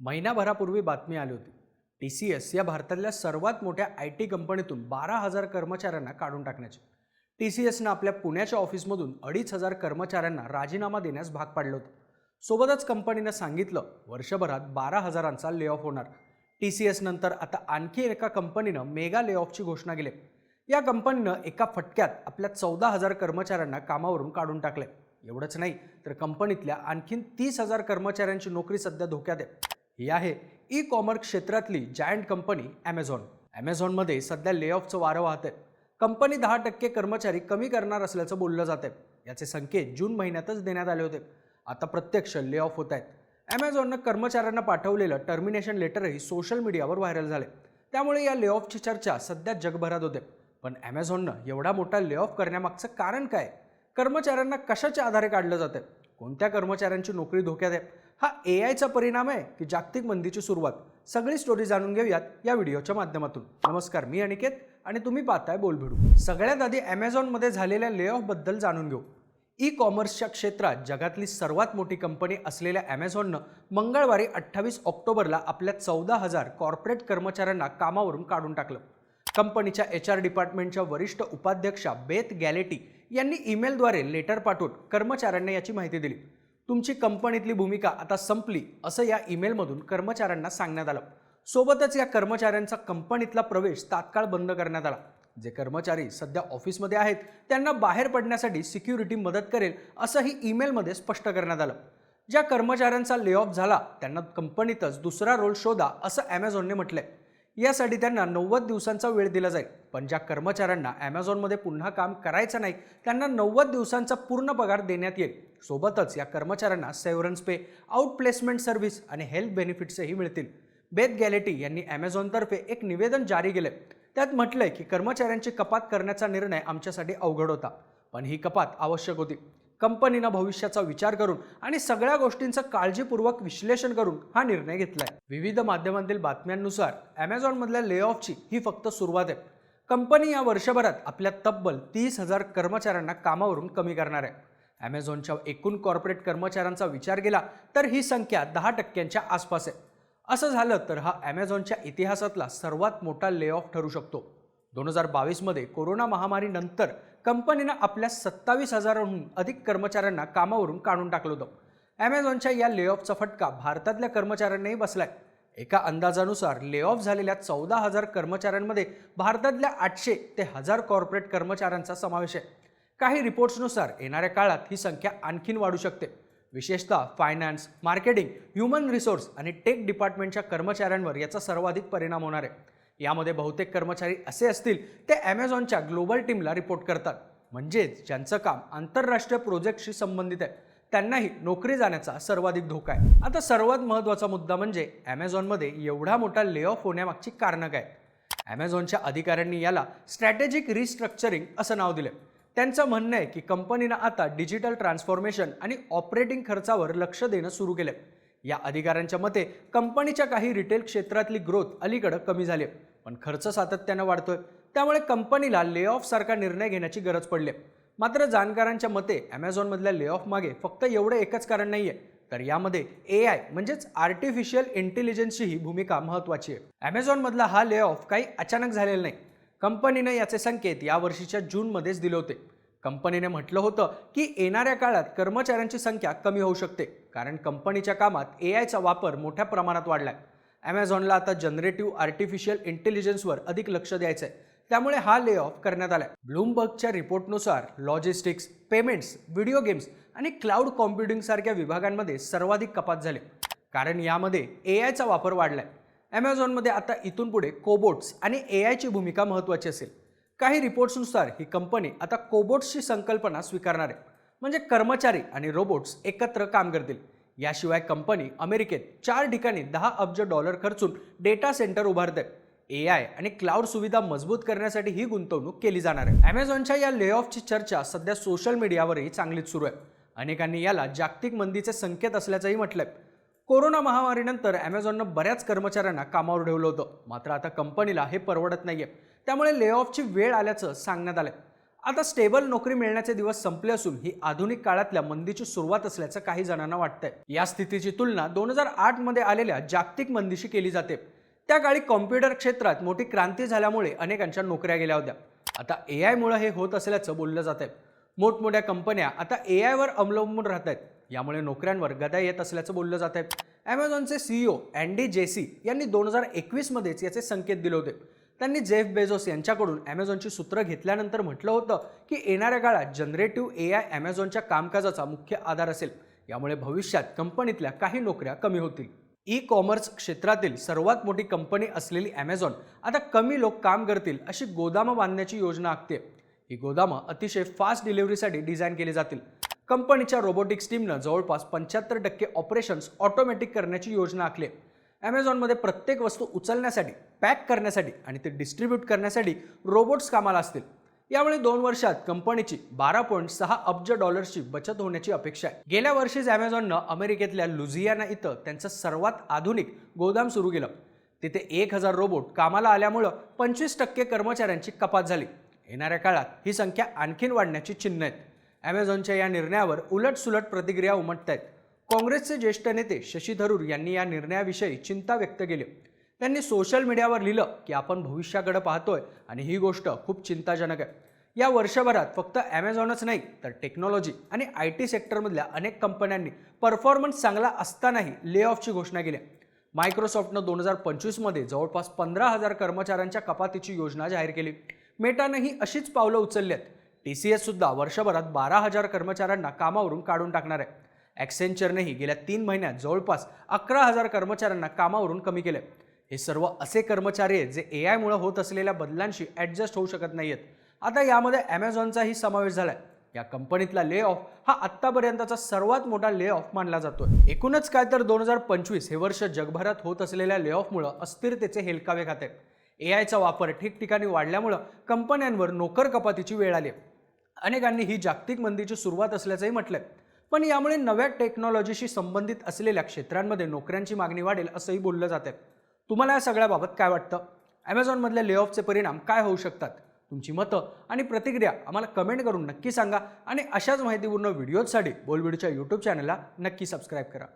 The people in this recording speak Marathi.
महिनाभरापूर्वी बातमी आली होती. टी सी एस या भारतातल्या सर्वात मोठ्या आय टी कंपनीतून बारा हजार कर्मचाऱ्यांना काढून टाकण्याचे. टी सी एसनं आपल्या पुण्याच्या ऑफिसमधून अडीच हजार कर्मचाऱ्यांना राजीनामा देण्यास भाग पाडलं होतं. सोबतच कंपनीनं सांगितलं वर्षभरात बारा हजारांचा ले ऑफ होणार. टी सी एस नंतर आता आणखी एका कंपनीनं मेगा ले ऑफची घोषणा केली. या कंपनीनं एका फटक्यात आपल्या चौदा हजार कर्मचाऱ्यांना कामावरून काढून टाकले एवढंच नाही तर कंपनीतल्या आणखीन तीस हजार कर्मचाऱ्यांची नोकरी सध्या धोक्यात आहे. ही आहे ई कॉमर्स क्षेत्रातली जायंट कंपनी ॲमेझॉन ॲमेझॉनमध्ये सध्या लेऑफचं वारं वाहत आहे कंपनी दहा टक्के कर्मचारी कमी करणार असल्याचं बोललं जात आहे याचे संकेत जून महिन्यातच देण्यात आले होते. आता प्रत्यक्ष ले ऑफ होत आहेत. ॲमेझॉननं कर्मचाऱ्यांना पाठवलेलं टर्मिनेशन लेटरही सोशल मीडियावर व्हायरल झाले. त्यामुळे या लेऑफची चर्चा सध्या जगभरात होते. पण ॲमेझॉननं एवढा मोठा लेऑफ करण्यामागचं कारण काय? कर्मचाऱ्यांना कशाच्या आधारे काढलं जातं कोणत्या कर्मचाऱ्यांची नोकरी धोक्यात आहे? हा ए आयचा परिणाम आहे की जागतिक मंदीची सुरुवात? सगळी स्टोरी जाणून घेऊयात या व्हिडिओच्या माध्यमातून. नमस्कार मी अनिकेत आणि तुम्ही पाहताय बोलभिडू. सगळ्यात आधी ॲमेझॉनमध्ये झालेल्या ले ऑफबद्दल जाणून घेऊ. ई कॉमर्सच्या क्षेत्रात जगातली सर्वात मोठी कंपनी असलेल्या ॲमेझॉननं मंगळवारी अठ्ठावीस ऑक्टोबरला आपल्या चौदा हजार कॉर्पोरेट कर्मचाऱ्यांना कामावरून काढून टाकलं. कंपनीच्या एच आर डिपार्टमेंटच्या वरिष्ठ उपाध्यक्षा बेथ गॅलेटी यांनी ईमेलद्वारे लेटर पाठवून कर्मचाऱ्यांना याची माहिती दिली. तुमची कंपनीतली भूमिका आता संपली असं या ईमेलमधून कर्मचाऱ्यांना सांगण्यात आलं. सोबतच या कर्मचाऱ्यांचा कंपनीतला प्रवेश तात्काळ बंद करण्यात आला. जे कर्मचारी सध्या ऑफिसमध्ये आहेत त्यांना बाहेर पडण्यासाठी सिक्युरिटी मदत करेल असंही ईमेलमध्ये स्पष्ट करण्यात आलं. ज्या कर्मचाऱ्यांचा ले ऑफ झाला त्यांना कंपनीतच दुसरा रोल शोधा असं ॲमेझॉनने म्हटलंय. यासाठी त्यांना नव्वद दिवसांचा वेळ दिला जाईल. पण ज्या कर्मचाऱ्यांना ॲमेझॉनमध्ये पुन्हा काम करायचं नाही त्यांना नव्वद दिवसांचा पूर्ण पगार देण्यात येईल. सोबतच या कर्मचाऱ्यांना severance pay out placement service आणि हेल्थ बेनिफिट्सही मिळतील. बेथ गॅलेटी यांनी ॲमेझॉनतर्फे एक निवेदन जारी केले त्यात म्हटलंय की कर्मचाऱ्यांची कपात करण्याचा निर्णय आमच्यासाठी अवघड होता पण ही कपात आवश्यक होती. कंपनीनं भविष्याचा विचार करून आणि सगळ्या गोष्टींचं काळजीपूर्वक विश्लेषण करून हा निर्णय घेतलाय. विविध माध्यमांतील बातम्यांनुसार ॲमेझॉनमधल्या ले ऑफची ही फक्त सुरुवात आहे. कंपनी या वर्षभरात आपल्या तब्बल तीस हजार कर्मचाऱ्यांना कामावरून कमी करणार आहे. ॲमेझॉनच्या एकूण कॉर्पोरेट कर्मचाऱ्यांचा विचार केला तर ही संख्या दहा टक्क्यांच्या आसपास आहे. असं झालं तर हा ॲमेझॉनच्या इतिहासातला सर्वात मोठा ले ऑफ ठरू शकतो. दोन हजार बावीसमध्ये कोरोना महामारीनंतर कंपनीनं आपल्या सत्तावीस हजारांहून अधिक कर्मचाऱ्यांना कामावरून काढून टाकलं होतं. ॲमेझॉनच्या या लेऑफचा फटका भारतातल्या कर्मचाऱ्यांनाही बसलाय. एका अंदाजानुसार लेऑफ झालेल्या चौदा हजार कर्मचाऱ्यांमध्ये भारतातल्या आठशे ते हजार कॉर्पोरेट कर्मचाऱ्यांचा समावेश आहे. काही रिपोर्ट्सनुसार येणाऱ्या काळात ही संख्या आणखीन वाढू शकते. विशेषतः फायनान्स मार्केटिंग ह्युमन रिसोर्स आणि टेक डिपार्टमेंटच्या कर्मचाऱ्यांवर याचा सर्वाधिक परिणाम होणार आहे. यामध्ये बहुतेक कर्मचारी असे असतील ते ॲमेझॉनच्या ग्लोबल टीमला रिपोर्ट करतात. म्हणजेच ज्यांचं काम आंतरराष्ट्रीय प्रोजेक्टशी संबंधित आहे त्यांनाही नोकरी जाण्याचा सर्वाधिक धोका आहे. आता सर्वात महत्त्वाचा मुद्दा म्हणजे ॲमेझॉनमध्ये एवढा मोठा ले ऑफ होण्यामागची कारणं काय? ॲमेझॉनच्या अधिकाऱ्यांनी याला स्ट्रॅटेजिक रिस्ट्रक्चरिंग असं नाव दिलं त्यांचं म्हणणं आहे की कंपनीनं आता डिजिटल ट्रान्सफॉर्मेशन आणि ऑपरेटिंग खर्चावर लक्ष देणं सुरू केलं या अधिकाऱ्यांच्या मते कंपनीच्या काही रिटेल क्षेत्रातली ग्रोथ अलीकडं कमी झाली पण खर्च सातत्यानं वाढतोय. त्यामुळे कंपनीला ले ऑफ सारखा निर्णय घेण्याची गरज पडली मात्र जाणकारांच्या मते ॲमेझॉनमधल्या ले ऑफ मागे फक्त एवढं एकच कारण नाही आहे तर यामध्ये ए आय म्हणजेच आर्टिफिशियल इंटेलिजन्सची ही भूमिका महत्त्वाची आहे. ॲमेझॉनमधला हा ले ऑफ काही अचानक झालेला नाही. कंपनीनं याचे संकेत या वर्षीच्या जूनमध्येच दिले होते. कंपनीने म्हटलं होतं की येणाऱ्या काळात कर्मचाऱ्यांची संख्या कमी होऊ शकते. कारण कंपनीच्या कामात ए आयचा वापर मोठ्या प्रमाणात वाढलाय. ॲमेझॉनला आता जनरेटिव्ह आर्टिफिशियल इंटेलिजन्सवर अधिक लक्ष द्यायचं आहे त्यामुळे हा ले ऑफ करण्यात आला आहे ब्लूमबर्गच्या रिपोर्टनुसार लॉजिस्टिक्स पेमेंट्स व्हिडिओ गेम्स आणि क्लाउड कॉम्प्युटिंगसारख्या विभागांमध्ये सर्वाधिक कपात झाले. कारण यामध्ये ए आयचा वापर वाढलाय. ॲमेझॉनमध्ये आता इथून पुढे कोबोट्स आणि ए आयची भूमिका महत्त्वाची असेल. काही रिपोर्ट्सनुसार ही कंपनी आता कोबोट्सची संकल्पना स्वीकारणार आहे. म्हणजे कर्मचारी आणि रोबोट्स एकत्र काम करतील. याशिवाय कंपनी अमेरिकेत चार ठिकाणी दहा अब्ज डॉलर खर्चून डेटा सेंटर उभारते ए आय आणि क्लाउड सुविधा मजबूत करण्यासाठी ही गुंतवणूक केली जाणार आहे. ॲमेझॉनच्या या लेऑफची चर्चा सध्या सोशल मीडियावरही चांगलीच सुरू आहे. अनेकांनी याला जागतिक मंदीचे संकेत असल्याचंही म्हटलंय. कोरोना महामारीनंतर ॲमेझॉननं बऱ्याच कर्मचाऱ्यांना कामावर ठेवलं होतं. मात्र आता कंपनीला हे परवडत नाहीये. त्यामुळे लेऑफची वेळ आल्याचं सांगण्यात आलंय. आता स्टेबल नोकरी मिळण्याचे दिवस संपले असून ही आधुनिक काळातल्या मंदीची सुरुवात असल्याचं काही जणांना वाटतंय. या स्थितीची तुलना दोन हजार आठमध्ये आलेल्या जागतिक मंदीशी केली जाते. त्या काळी कॉम्प्युटर क्षेत्रात मोठी क्रांती झाल्यामुळे अनेकांच्या नोकऱ्या गेल्या होत्या. आता ए आयमुळे हे होत असल्याचं बोललं जात आहे मोठमोठ्या कंपन्या आता ए आयवर अवलंबून राहत आहेत यामुळे नोकऱ्यांवर गदा येत असल्याचं बोललं जात आहे ॲमेझॉनचे सीईओ अँडी जेसी यांनी दोन हजार एकवीसमध्येच याचे संकेत दिले होते. त्यांनी जेफ बेझोस यांच्याकडून ॲमेझॉनची सूत्र घेतल्यानंतर म्हटलं होतं की येणाऱ्या काळात जनरेटिव्ह ए आय ॲमेझॉनच्या कामकाजाचा मुख्य आधार असेल. यामुळे भविष्यात कंपनीतल्या काही नोकऱ्या कमी होतील. ई कॉमर्स क्षेत्रातील सर्वात मोठी कंपनी असलेली ॲमेझॉन आता कमी लोक काम करतील अशी गोदामं बांधण्याची योजना आखते ही गोदामं अतिशय फास्ट डिलिव्हरीसाठी डिझाईन केली जातील. कंपनीच्या रोबोटिक्स टीमनं जवळपास पंच्याहत्तर टक्के ऑपरेशन्स ऑटोमॅटिक करण्याची योजना आखली आहे ॲमेझॉनमध्ये प्रत्येक वस्तू उचलण्यासाठी पॅक करण्यासाठी आणि ते डिस्ट्रीब्यूट करण्यासाठी रोबोट्स कामाला असतील. यामुळे दोन वर्षात कंपनीची बारा पॉईंट सहा अब्ज डॉलर्सची बचत होण्याची अपेक्षा आहे. गेल्या वर्षीच ॲमेझॉननं अमेरिकेतल्या लुझियाना इथं त्यांचं सर्वात आधुनिक गोदाम सुरू केलं. तिथे एक हजार रोबोट कामाला आल्यामुळं पंचवीस टक्के कर्मचाऱ्यांची कपात झाली. येणाऱ्या काळात ही संख्या आणखीन वाढण्याची चिन्ह आहेत. ॲमेझॉनच्या या निर्णयावर उलटसुलट प्रतिक्रिया उमटत आहेत काँग्रेसचे ज्येष्ठ नेते शशी थरूर यांनी या निर्णयाविषयी चिंता व्यक्त केली. त्यांनी सोशल मीडियावर लिहिलं की आपण भविष्याकडे पाहतोय आणि ही गोष्ट खूप चिंताजनक आहे. या वर्षभरात फक्त ॲमेझॉनच नाही तर टेक्नॉलॉजी आणि आय टी सेक्टरमधल्या अनेक कंपन्यांनी परफॉर्मन्स चांगला असतानाही ले ऑफची घोषणा केली. आहे. मायक्रोसॉफ्टनं दोन हजार पंचवीसमध्ये जवळपास पंधरा हजार कर्मचाऱ्यांच्या कपातीची योजना जाहीर केली. मेटानंही अशीच पावलं उचलली आहेत. टी सी एससुद्धा वर्षभरात बारा हजार कर्मचाऱ्यांना कामावरून काढून टाकणार आहे. ॲक्सेंचरनेही गेल्या तीन महिन्यात जवळपास अकरा हजार कर्मचाऱ्यांना कामावरून कमी केले. हे सर्व असे कर्मचारी आहेत जे ए आयमुळे होत असलेल्या बदलांशी ॲडजस्ट होऊ शकत नाही आहेत आता यामध्ये ॲमेझॉनचाही समावेश झाला आहे या कंपनीतला ले ऑफ हा आत्तापर्यंतचा सर्वात मोठा ले ऑफ मानला जातोय. एकूणच काय तर दोन हजार पंचवीस हे वर्ष जगभरात होत असलेल्या ले ऑफमुळं अस्थिरतेचे हेलकावे खाते. ए आयचा वापर ठिकठिकाणी वाढल्यामुळं कंपन्यांवर नोकर कपातीची वेळ आली अनेकांनी ही जागतिक मंदीची सुरुवात असल्याचंही म्हटलंय. पण यामुळे नव्या टेक्नॉलॉजीशी संबंधित असलेल्या क्षेत्रांमध्ये नोकऱ्यांची मागणी वाढेल असंही बोललं जात आहे तुम्हाला या सगळ्याबाबत काय वाटतं? ॲमेझॉनमधल्या लेऑफचे परिणाम काय होऊ शकतात? तुमची मतं आणि प्रतिक्रिया आम्हाला कमेंट करून नक्की सांगा आणि अशाच माहितीपूर्ण व्हिडिओजसाठी बोलबिडूच्या यूट्यूब चॅनलला नक्की सबस्क्राईब करा.